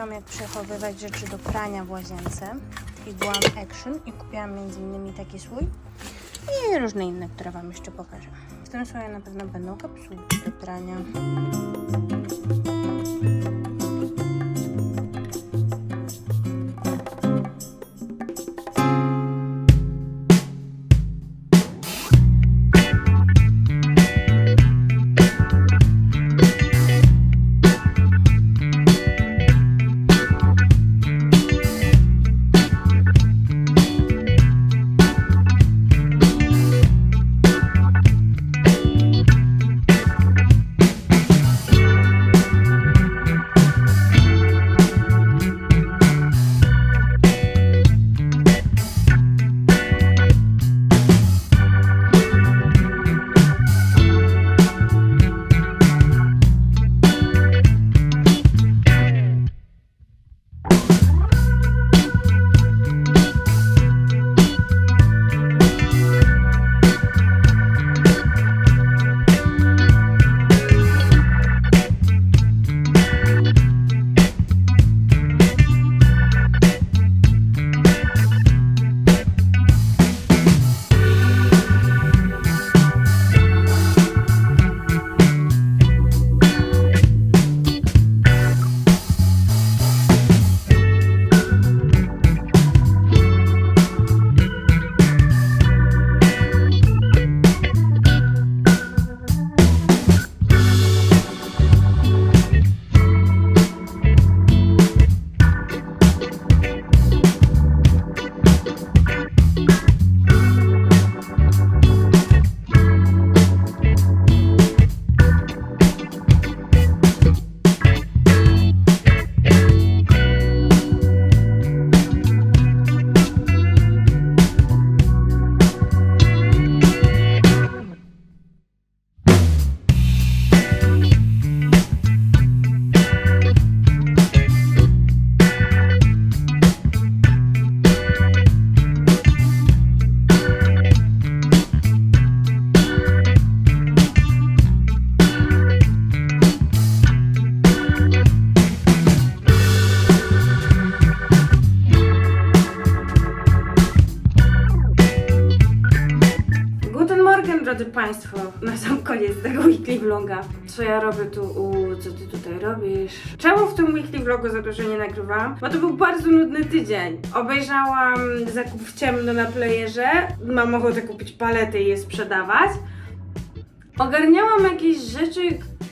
wymyśliłam, jak przechowywać rzeczy do prania w łazience. I byłam Action i kupiłam innymi taki słój i różne inne, które Wam jeszcze pokażę. W tym słoju na pewno będą kapsułki do prania. Morgen, drodzy Państwo, na sam koniec tego weekly vloga. Co ja robię tu, u, co Ty tutaj robisz? Czemu w tym weekly vlogu za dużo nie nagrywałam? Bo to był bardzo nudny tydzień. Obejrzałam zakup w ciemno na playerze, mam ochotę kupić palety i je sprzedawać. Ogarniałam jakieś rzeczy,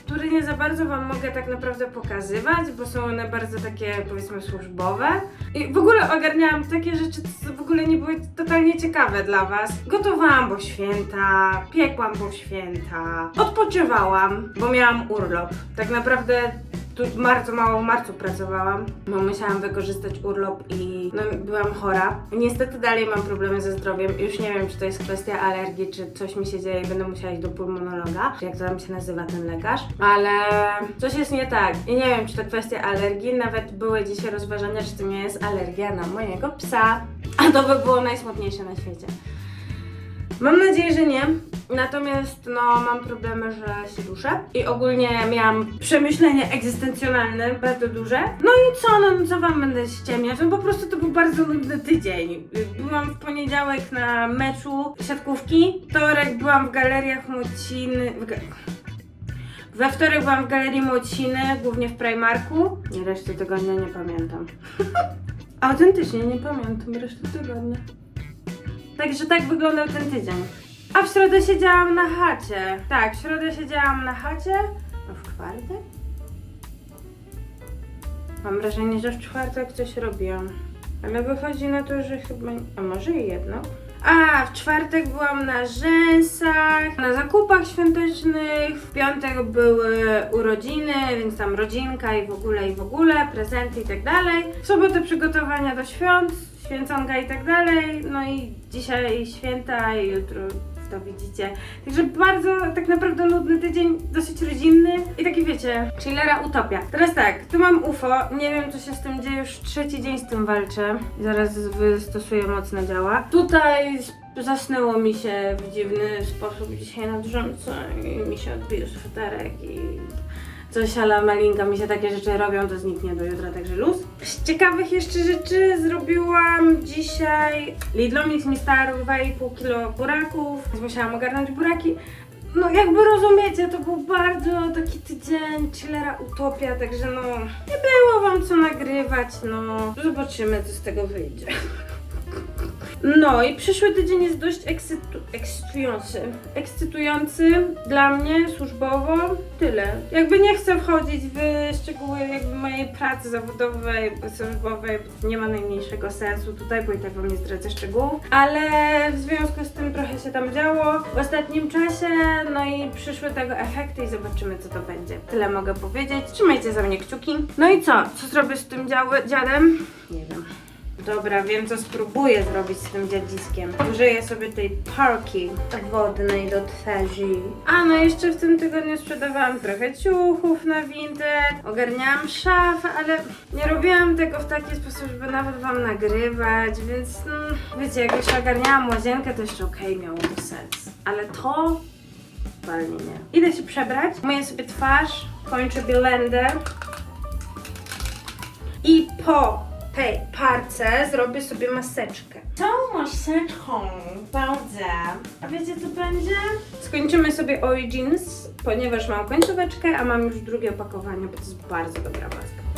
które nie za bardzo Wam mogę tak naprawdę pokazywać, bo są one bardzo takie, powiedzmy, służbowe. I w ogóle ogarniałam takie rzeczy, co w ogóle nie były totalnie ciekawe dla Was. Gotowałam, bo święta, piekłam, bo święta, odpoczywałam, bo miałam urlop. Tak naprawdę tu bardzo mało w marcu pracowałam, bo musiałam wykorzystać urlop i no, byłam chora. Niestety dalej mam problemy ze zdrowiem. Już nie wiem, czy to jest kwestia alergii, czy coś mi się dzieje i będę musiała iść do pulmonologa, czy jak to tam się nazywa ten lekarz, ale coś jest nie tak. I nie wiem, czy to kwestia alergii. Nawet były dzisiaj rozważania, czy to nie jest alergia na mojego psa. A to by było najsmutniejsze na świecie. Mam nadzieję, że nie. Natomiast no, mam problemy, że się duszę. I ogólnie miałam przemyślenie egzystencjonalne bardzo duże. No i co, no co wam będę ściemniać? No po prostu to był bardzo nudny tydzień. Byłam w poniedziałek na meczu siatkówki. Wtorek byłam w galeriach ga... We wtorek byłam w galerii Młociny, głównie w Primarku. I reszty tygodnia nie pamiętam. Autentycznie nie pamiętam reszty tygodnia. Także tak wyglądał ten tydzień. A w środę siedziałam na chacie. Tak, w środę siedziałam na chacie. A w czwartek? Mam wrażenie, że w czwartek coś robiłam. Ale wychodzi na to, że chyba... A może i jedno? A, w czwartek byłam na rzęsach, na zakupach świątecznych, w piątek były urodziny, więc tam rodzinka i w ogóle, i w ogóle, prezenty i tak dalej. W sobotę przygotowania do świąt, święconka i tak dalej, no i dzisiaj święta i jutro to widzicie. Także bardzo tak naprawdę nudny tydzień, dosyć rodzinny i taki wiecie, chillera utopia. Teraz tak, tu mam UFO, nie wiem co się z tym dzieje, już trzeci dzień z tym walczę. Zaraz wystosuję mocne działa. Tutaj zasnęło mi się w dziwny sposób dzisiaj na drzemce i mi się odbił sweterek i coś ale Melinka mi się takie rzeczy robią, to zniknie do jutra, także luz. Z ciekawych jeszcze rzeczy zrobiłam dzisiaj Lidlo Mix mi starł 2,5 kg buraków, więc musiałam ogarnąć buraki. No jakby rozumiecie, to był bardzo taki tydzień chillera utopia, także no nie było wam co nagrywać, no zobaczymy co z tego wyjdzie. No i przyszły tydzień jest dość ekscytu- ekscytujący. Ekscytujący dla mnie służbowo tyle. Jakby nie chcę wchodzić w szczegóły jakby mojej pracy zawodowej, służbowej, nie ma najmniejszego sensu tutaj, bo i tak wam nie zdradzę szczegółów. Ale w związku z tym trochę się tam działo w ostatnim czasie, no i przyszły tego efekty i zobaczymy co to będzie. Tyle mogę powiedzieć. Trzymajcie za mnie kciuki. No i co? Co zrobię z tym dział- dziadem? Nie wiem. Dobra, wiem co spróbuję zrobić z tym dziadziskiem. Użyję sobie tej parki wodnej do twarzy. A no jeszcze w tym tygodniu sprzedawałam trochę ciuchów na Vinted, ogarniałam szafę, ale nie robiłam tego w taki sposób, żeby nawet wam nagrywać, więc no, wiecie, jak już ogarniałam łazienkę, to jeszcze okej, miało to sens. Ale to totalnie nie. Idę się przebrać, myję sobie twarz, kończę blendę i po tej parce zrobię sobie maseczkę. Tą maseczką bardzo. A wiecie co będzie? Skończymy sobie Origins, ponieważ mam końcóweczkę, a mam już drugie opakowanie, bo to jest bardzo dobra maska.